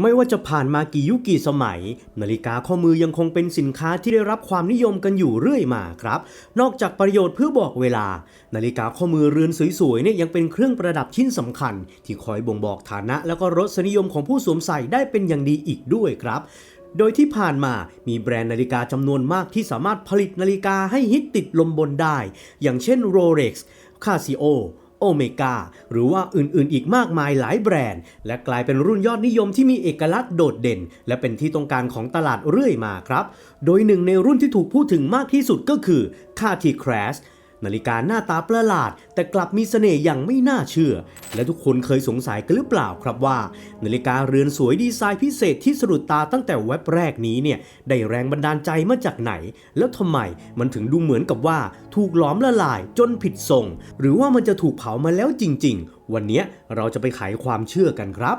ไม่ว่าจะผ่านมากี่ยุคกี่สมัย นาฬิกาข้อมือยังคงเป็นสินค้าที่ได้รับความนิยมกันอยู่เรื่อยมาครับ นอกจากประโยชน์เพื่อบอกเวลา นาฬิกาข้อมือเรือนสวยๆเนี่ยยังเป็นเครื่องประดับชิ้นสำคัญ ที่คอยบ่งบอกฐานะ แล้วก็รสนิยมของผู้สวมใส่ได้เป็นอย่างดีอีกด้วยครับโดยที่ผ่านมามีแบรนด์นาฬิกาจำนวนมากที่สามารถผลิตนาฬิกาให้ฮิตติดลมบนได้ อย่างเช่น Rolex Casio โอเมกาหรือว่าอื่นๆ อีกมากมายหลายแบรนด์ และกลายเป็นรุ่นยอดนิยมที่มีเอกลักษณ์โดดเด่น และเป็นที่ต้องการของตลาดเรื่อยมาครับ โดยหนึ่งในรุ่นที่ถูกพูดถึงมากที่สุดก็คือคาทีแครส นาฬิกาหน้าตาประหลาด แต่กลับมีเสน่ห์อย่างไม่น่าเชื่อ และทุกคนเคยสงสัยกันหรือเปล่าครับว่า นาฬิกาเรือนสวยดีไซน์พิเศษที่สะดุดตาตั้งแต่เว็บแรกนี้เนี่ยได้แรงบันดาลใจมาจากไหน แล้วทำไมมันถึงดูเหมือนกับว่าถูกหลอมละลายจนผิดทรง หรือว่ามันจะถูกเผามาแล้วจริง ๆ วันนี้เราจะไปไขความเชื่อกันครับ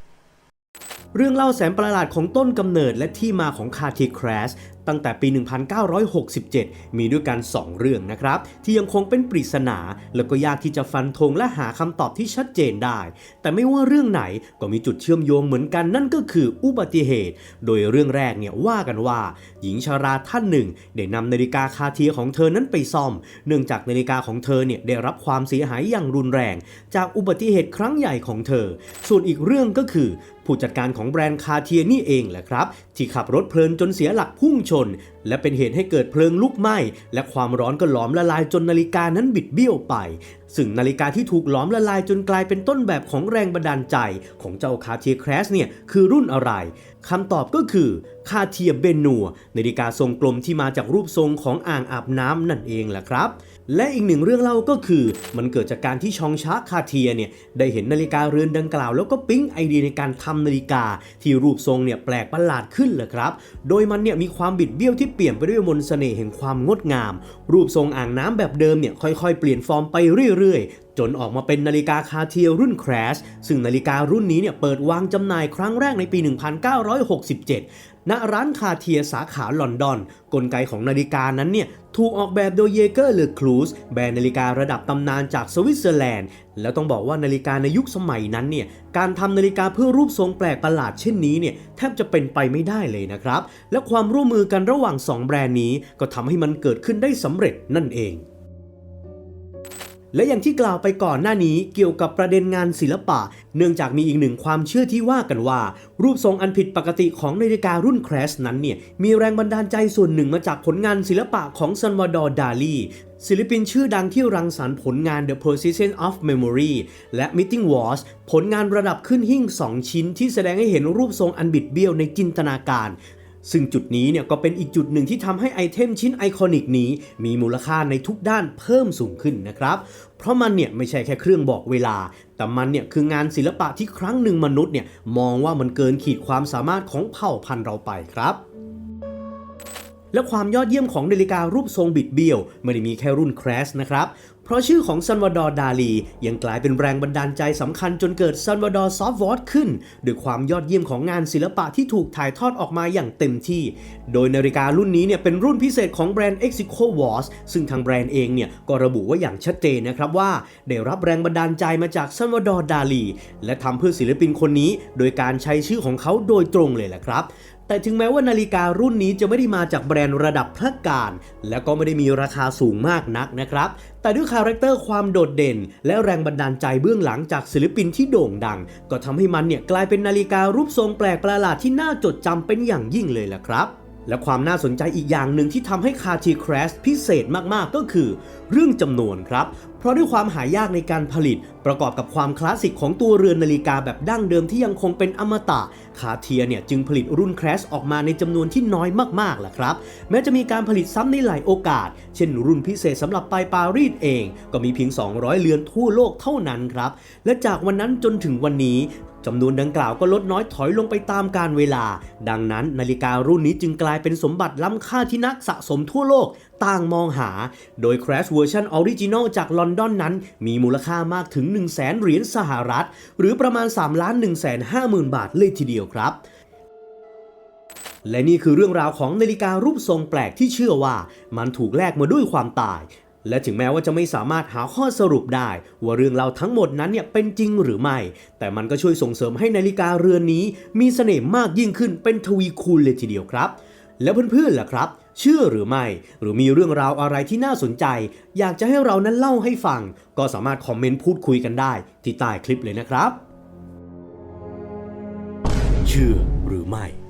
เรื่องเล่าแสนประหลาดของต้นกำเนิดและที่มาของคาทีครสตั้งแต่ปี 1967 มีด้วยกัน 2 เรื่องนะครับ ที่ยังคงเป็นปริศนา แล้วก็ยากที่จะฟันธงและหาคำตอบที่ชัดเจนได้ แต่ไม่ว่าเรื่องไหนก็มีจุดเชื่อมโยงเหมือนกันนั่นก็คืออุบัติเหตุ โดยเรื่องแรกเนี่ยว่ากันว่า หญิงชาราท่านหนึ่ง ได้นำนาฬิกาคาเทียของเธอนั้นไปซ่อม เนื่องจากนาฬิกาของเธอเนี่ยได้รับความเสียหายอย่างรุนแรง จากอุบัติเหตุครั้งใหญ่ของเธอ ส่วนอีกเรื่องก็คือผู้จัดการของแบรนด์คาเทียนี่เองแหละครับ ที่ขับรถเพลินจนเสียหลักพุ่งชนและเป็นเหตุให้เกิดเพลิงลุกไหม้ และความร้อนก็หลอมละลายจนนาฬิกานั้นบิดเบี้ยวไป ซึ่งนาฬิกาที่ถูกหลอมละลายจนกลายเป็นต้นแบบของแรงบันดาลใจ ของเจ้าคาเทียแครสเนี่ยคือรุ่นอะไรคำตอบก็คือคาเทียเบนัวนาฬิกาทรงกลมที่มาจากรูปทรงของอ่างอาบน้ำนั่นเองแหละครับ และอีกหนึ่งเรื่องเล่าก็คือ มันเกิดจากการที่ชองชาคาเทียเนี่ยได้เห็นนาฬิกาเรือนดังกล่าว แล้วก็ปิ๊งไอเดียในการทำนาฬิกาที่รูปทรงเนี่ยแปลกประหลาดขึ้นเลยครับ โดยมันเนี่ยมีความบิดเบี้ยวที่เปลี่ยนไปด้วยมนต์เสน่ห์แห่งความงดงาม รูปทรงอ่างน้ำแบบเดิมเนี่ยค่อยๆ เปลี่ยนฟอร์มไปเรื่อยๆ จนออกมาเป็นนาฬิกาคาเทียรุ่นแครชซึ่งนาฬิการุ่นนี้เนี่ยเปิดวางจำหน่ายครั้งแรกในปี 1967 ณร้านคาเทียสาขาลอนดอน กลไกของนาฬิกานั้นเนี่ย ถูกออกแบบโดยเยเกอร์เลอครูสแบรนด์นาฬิการะดับตำนานจากสวิตเซอร์แลนด์ แล้วต้องบอกว่านาฬิกาในยุคสมัยนั้นเนี่ย การทำนาฬิกาเพื่อรูปทรงแปลกประหลาดเช่นนี้เนี่ย แทบจะเป็นไปไม่ได้เลยนะครับ และความร่วมมือกันระหว่าง 2 แบรนด์นี้ก็ทำให้มันเกิดขึ้นได้สำเร็จนั่นเอง และอย่างที่กล่าวไปก่อนหน้านี้เกี่ยวกับประเด็นงานศิลปะ เนื่องจากมีอีกหนึ่งความเชื่อที่ว่ากันว่า รูปทรงอันผิดปกติของนาฬิการุ่นแครชนั้นเนี่ยมีแรงบันดาลใจส่วนหนึ่งมาจากผลงานศิลปะของซันวาดอร์ดาลีศิลปินชื่อดังที่รังสรรค์ผลงาน The Persistence of Memory และ Meeting Was ผลงานระดับขึ้นหิ้ง2 ชิ้นที่แสดงให้เห็นรูปทรงอันบิดเบี้ยวในจินตนาการ ซึ่งจุดนี้เนี่ยก็เป็นอีกจุดหนึ่งที่ทำให้ไอเทมชิ้นไอคอนิกนี้ มีมูลค่าในทุกด้านเพิ่มสูงขึ้นนะครับ เพราะมันเนี่ยไม่ใช่แค่เครื่องบอกเวลา แต่มันเนี่ยคืองานศิลปะที่ครั้งหนึ่งมนุษย์เนี่ยมองว่ามันเกินขีดความสามารถของเผ่าพันธุ์เราไปครับ และความยอดเยี่ยมของนาฬิการูปทรงบิดเบี้ยว ไม่ได้มีแค่รุ่นแครสนะครับ เพราะชื่อของซันวาดอร์ดาลียังกลายเป็นแรงบันดาลใจสำคัญจนเกิดซันวาดอร์ซอฟต์วอร์ขึ้นด้วยความยอดเยี่ยมของงานศิลปะที่ถูกถ่ายทอดออกมาอย่างเต็มที่ โดยนาฬิการุ่นนี้เนี่ยเป็นรุ่นพิเศษของแบรนด์ Exico Watch ซึ่งทางแบรนด์เองเนี่ยก็ระบุว่าอย่างชัดเจนนะครับว่า ได้รับแรงบันดาลใจมาจากซันวาดอร์ดาลีและทำเพื่อศิลปินคนนี้ โดยการใช้ชื่อของเขาโดยตรงเลยแหละครับ แต่ถึงแม้ว่านาฬิการุ่นนี้จะไม่ได้มาจากแบรนด์ระดับพระการ และก็ไม่ได้มีราคาสูงมากนักนะครับ แต่ด้วยคาแรคเตอร์ความโดดเด่น และแรงบันดาลใจเบื้องหลังจากศิลปินที่โด่งดัง ก็ทำให้มันเนี่ยกลายเป็นนาฬิการูปทรงแปลกประหลาดที่น่าจดจำเป็นอย่างยิ่งเลยล่ะครับและความน่าสนใจอีกอย่างหนึ่งที่ทำให้คาทีครสพิเศษมาก ๆ ก็คือ เรื่องจำนวนครับ เพราะด้วยความหายากในการผลิต ประกอบกับความคลาสสิกของตัวเรือนนาฬิกาแบบดั้งเดิมที่ยังคงเป็นอมตะ คาเทียเนี่ยจึงผลิตรุ่นแครสออกมาในจำนวนที่น้อยมากๆแหละครับ แม้จะมีการผลิตซ้ำในหลายโอกาส เช่นรุ่นพิเศษสำหรับไปปารีสเอง ก็มีเพียง 200 เรือนทั่วโลกเท่านั้นครับ และจากวันนั้นจนถึงวันนี้จำนวนดังกล่าวก็ลดน้อยถอยลงไปตามกาลเวลา ดังนั้นนาฬิการุ่นนี้จึงกลายเป็นสมบัติล้ำค่าที่นักสะสมทั่วโลก ต่างมองหา โดย Crash เวอร์ชันออริจินอลจากลอนดอนนั้น มีมูลค่ามากถึง 1 0 0 0 0แเหรียญสหรัฐ หรือประมาณ3ล้าน1 5 0 0 0 0 บาทเลยทีเดียวครับและนี่คือเรื่องราวของนาฬิการูปทรงแปลกที่เชื่อว่า มันถูกแลกมาด้วยความตาย และถึงแม้ว่าจะไม่สามารถหาข้อสรุปได้ ว่าเรื่องราวทั้งหมดนั้นเนี่ยเป็นจริงหรือไม่ แต่มันก็ช่วยส่งเสริมให้นาฬิกาเรือนนี้ มีเสน่ห์มากยิ่งขึ้นเป็นทวีคูณเลยทีเดียวครับ แล้วเพื่อนๆล่ะครับ เชื่อหรือไม่ หรือมีเรื่องราวอะไรที่น่าสนใจ อยากจะให้เรานั้นเล่าให้ฟัง ก็สามารถคอมเมนต์พูดคุยกันได้ที่ใต้คลิปเลยนะครับ เชื่อหรือไม่